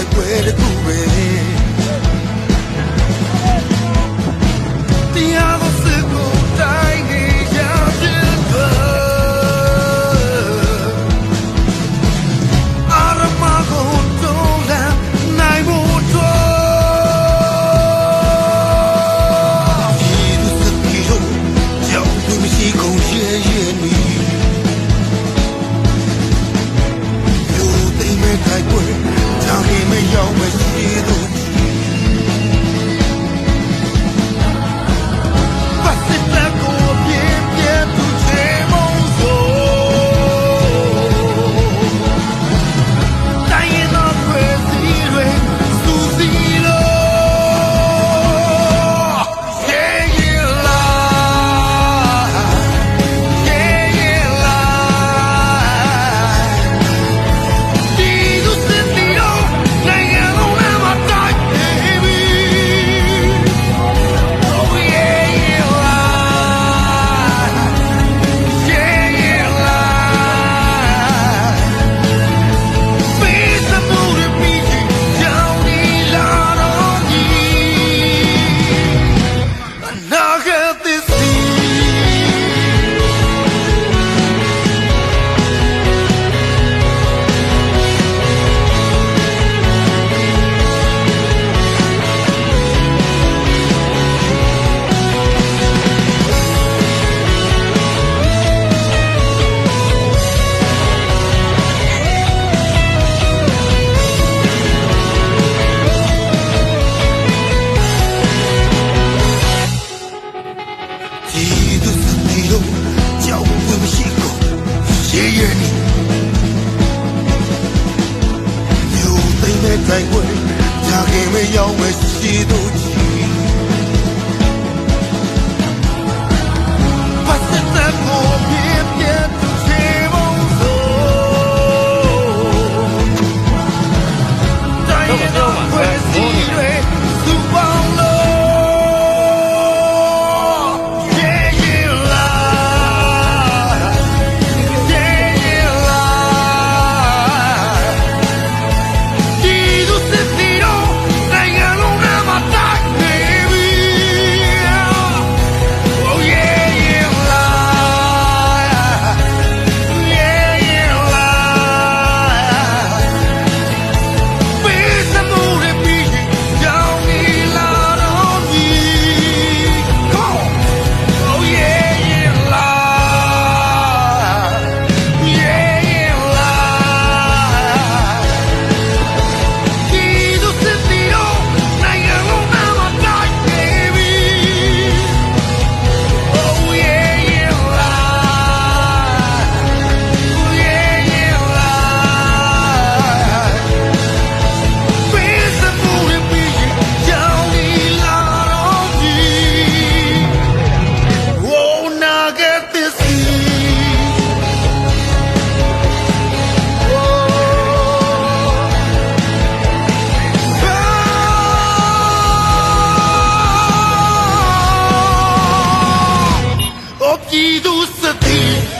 တိုက်ပွဲတစ်ခုပဲ နိုင်ွယ်ကြာခင်မရောက်မရှိသူ дідусь ти